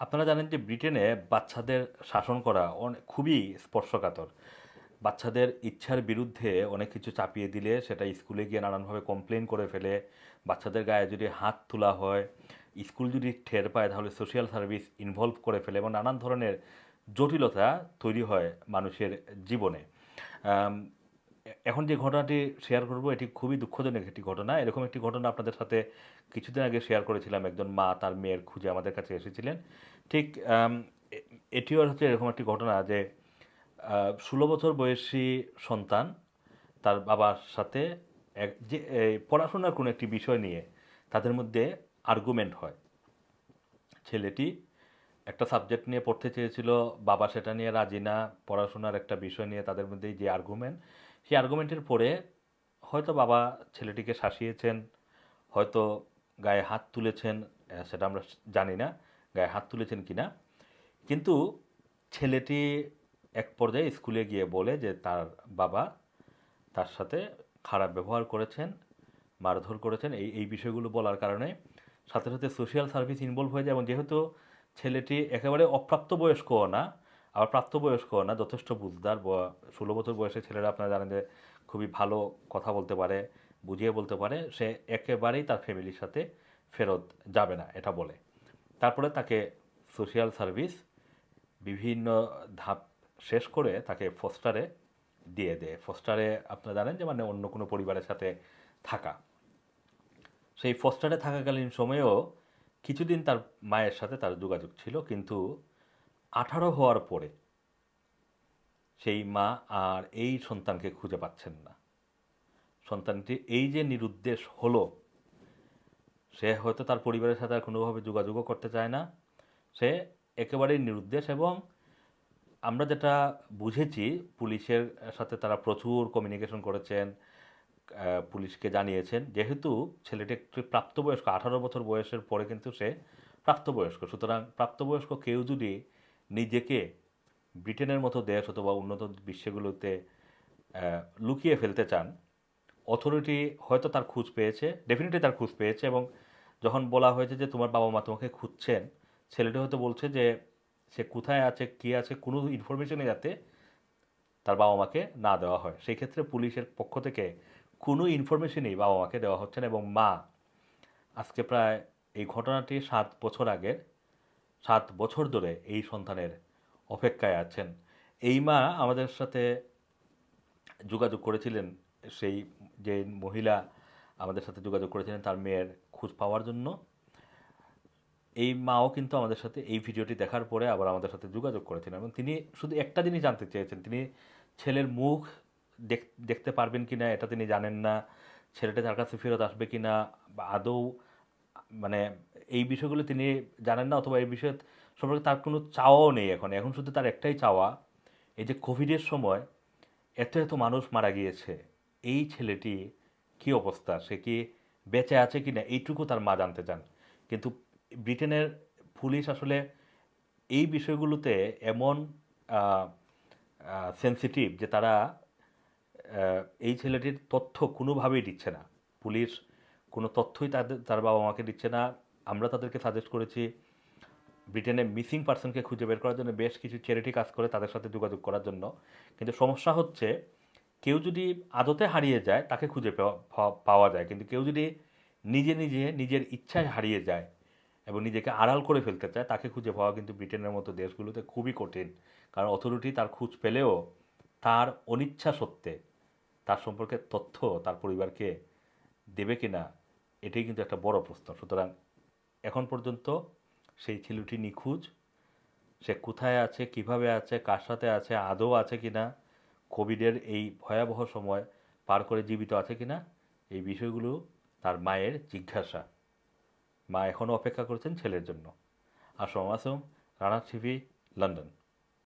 আপনারা জানেন যে ব্রিটেনে বাচ্চাদের শাসন করা অনেক খুবই স্পর্শকাতর। বাচ্চাদের ইচ্ছার বিরুদ্ধে অনেক কিছু চাপিয়ে দিলে সেটা স্কুলে গিয়ে নানানভাবে কমপ্লেন করে ফেলে। বাচ্চাদের গায়ে যদি হাত তোলা হয়, স্কুল যদি ঠের পায় তাহলে সোশ্যাল সার্ভিস ইনভলভ করে ফেলে এবং নানান ধরনের জটিলতা তৈরি হয় মানুষের জীবনে। এখন যে ঘটনাটি শেয়ার করব, এটি খুবই দুঃখজনক একটি ঘটনা। এরকম একটি ঘটনা আপনাদের সাথে কিছুদিন আগে শেয়ার করেছিলাম। একজন মা তার মেয়ের খুঁজে আমাদের কাছে এসেছিলেন। ঠিক এটিও হচ্ছে এরকম একটি ঘটনা যে ষোলো বছর বয়সী সন্তান তার বাবার সাথে এক, যে পড়াশোনার কোনো একটি বিষয় নিয়ে তাদের মধ্যে আর্গুমেন্ট হয়। ছেলেটি একটা সাবজেক্ট নিয়ে পড়তে চেয়েছিল, বাবা সেটা নিয়ে রাজি না, পড়াশোনার একটা বিষয় নিয়ে তাদের মধ্যে যে আর্গুমেন্ট সেই আর্গুমেন্টের পরে হয়তো বাবা ছেলেটিকে শাসিয়েছেন, হয়তো গায়ে হাত তুলেছেন সেটা আমরা জানি না, গায়ে হাত তুলেছেন কি না কিন্তু ছেলেটি এক পর্যায়ে স্কুলে গিয়ে বলে যে তার বাবা তার সাথে খারাপ ব্যবহার করেছেন, মারধর করেছেন, এই এই বিষয়গুলো বলার কারণে। সাথে সাথে সোশ্যাল সার্ভিস ইনভলভ হয়ে যায় এবং যেহেতু ছেলেটি একেবারে অপ্রাপ্তবয়স্কও না আবার প্রাপ্তবয়স্ক না, যথেষ্ট বুঝদার ষোলো বছর বয়সের ছেলেরা আপনারা জানেন যে খুবই ভালো কথা বলতে পারে, বুঝিয়ে বলতে পারে, সে একেবারেই তার ফ্যামিলির সাথে ফেরত যাবে না, এটা বলে। তারপরে তাকে সোশ্যাল সার্ভিস বিভিন্ন ধাপ শেষ করে তাকে ফস্টারে দিয়ে দেয়। ফস্টারে আপনারা জানেন যে মানে অন্য কোনো পরিবারের সাথে থাকা। সেই ফস্টারে থাকাকালীন সময়েও কিছুদিন তার মায়ের সাথে তার যোগাযোগ ছিল, কিন্তু আঠারো হওয়ার পরে সেই মা আর এই সন্তানকে খুঁজে পাচ্ছেন না। সন্তানটি এই যে নিরুদ্দেশ হলো, সে হয়তো তার পরিবারের সাথে আর কোনোভাবে যোগাযোগও করতে চায় না। সে একেবারেই নিরুদ্দেশ এবং আমরা যেটা বুঝেছি, পুলিশের সাথে তারা প্রচুর কমিউনিকেশন করেছেন পুলিশকে জানিয়েছেন। যেহেতু ছেলেটি একটি প্রাপ্তবয়স্ক, আঠারো বছর বয়সের পরে কিন্তু সে প্রাপ্তবয়স্ক। সুতরাং প্রাপ্তবয়স্ক কেউ যদি নিজেকে ব্রিটেনের মতো দেশ অথবা উন্নত বিশ্বগুলোতে লুকিয়ে ফেলতে চান, অথরিটি হয়তো তার খোঁজ পেয়েছে ডেফিনেটলি তার খোঁজ পেয়েছে এবং যখন বলা হয়েছে যে তোমার বাবা মা তোমাকে খুঁজছেন, ছেলেটি হয়তো বলছে যে সে কোথায় আছে, কী আছে, কোনো ইনফরমেশনই যাতে তার বাবা মাকে না দেওয়া হয়। সেই ক্ষেত্রে পুলিশের পক্ষ থেকে কোনো ইনফরমেশনই বাবা মাকে দেওয়া হচ্ছে না এবং মা আজকে প্রায় এই ঘটনাটি সাত বছর আগের সাত বছর ধরে এই সন্তানের অপেক্ষায় আছেন। এই মা আমাদের সাথে যোগাযোগ করেছিলেন, সেই যে মহিলা আমাদের সাথে যোগাযোগ করেছিলেন তার মেয়ের খোঁজ পাওয়ার জন্য। এই মাও কিন্তু আমাদের সাথে এই ভিডিওটি দেখার পরে আবার আমাদের সাথে যোগাযোগ করেছিলেন এবং তিনি শুধু একটা জিনিস জানতে চেয়েছেন, তিনি ছেলের মুখ দেখ- দেখতে পারবেন কি না এটা তিনি জানেন না, ছেলেটা তার কাছে ফেরত আসবে কি না বা আদৌ মানে এই বিষয়গুলো তিনি জানেন না অথবা এই বিষয়ে সম্পর্কে তার কোনো চাওয়াও নেই এখন। এখন শুধু তার একটাই চাওয়া, এই যে কোভিডের সময় এত এত মানুষ মারা গিয়েছে, এই ছেলেটি কি অবস্থা? সে কি বেঁচে আছে কি না এইটুকু তার মা জানতে চান। কিন্তু ব্রিটেনের পুলিশ আসলে এই বিষয়গুলোতে এমন সেন্সিটিভ যে তারা এই ছেলেটির তথ্য কোনোভাবেই দিচ্ছে না। পুলিশ কোনো তথ্যই তাদের, তার বাবা মাকে দিচ্ছে না। আমরা তাদেরকে সাজেস্ট করেছি ব্রিটেনে মিসিং পার্সনকে খুঁজে বের করার জন্য বেশ কিছু চ্যারিটি কাজ করে তাদের সাথে যোগাযোগ করার জন্য। কিন্তু সমস্যা হচ্ছে, কেউ যদি আদতে হারিয়ে যায়, তাকে খুঁজে পাওয়া- যায়। কিন্তু কেউ যদি নিজে নিজে, নিজের ইচ্ছায় হারিয়ে যায় এবং নিজেকে আড়াল করে ফেলতে চায়, তাকে খুঁজে পাওয়া কিন্তু ব্রিটেনের মতো দেশগুলোতে খুবই কঠিন। কারণ অথরিটি তার খোঁজ পেলেও তার অনিচ্ছা সত্ত্বে তার সম্পর্কে তথ্য তার পরিবারকে দেবে কি না এটাই কিন্তু একটা বড় প্রশ্ন। সুতরাং এখন পর্যন্ত সেই ছেলেটি নিখোঁজ। সে কোথায় আছে, কীভাবে আছে, কার সাথে আছে, আদৌ আছে কি না কোভিডের এই ভয়াবহ সময় পার করে জীবিত আছে কি না এই বিষয়গুলো তার মায়ের জিজ্ঞাসা। মা এখনও অপেক্ষা করছেন ছেলের জন্য। Assam Assam Rana TV, London.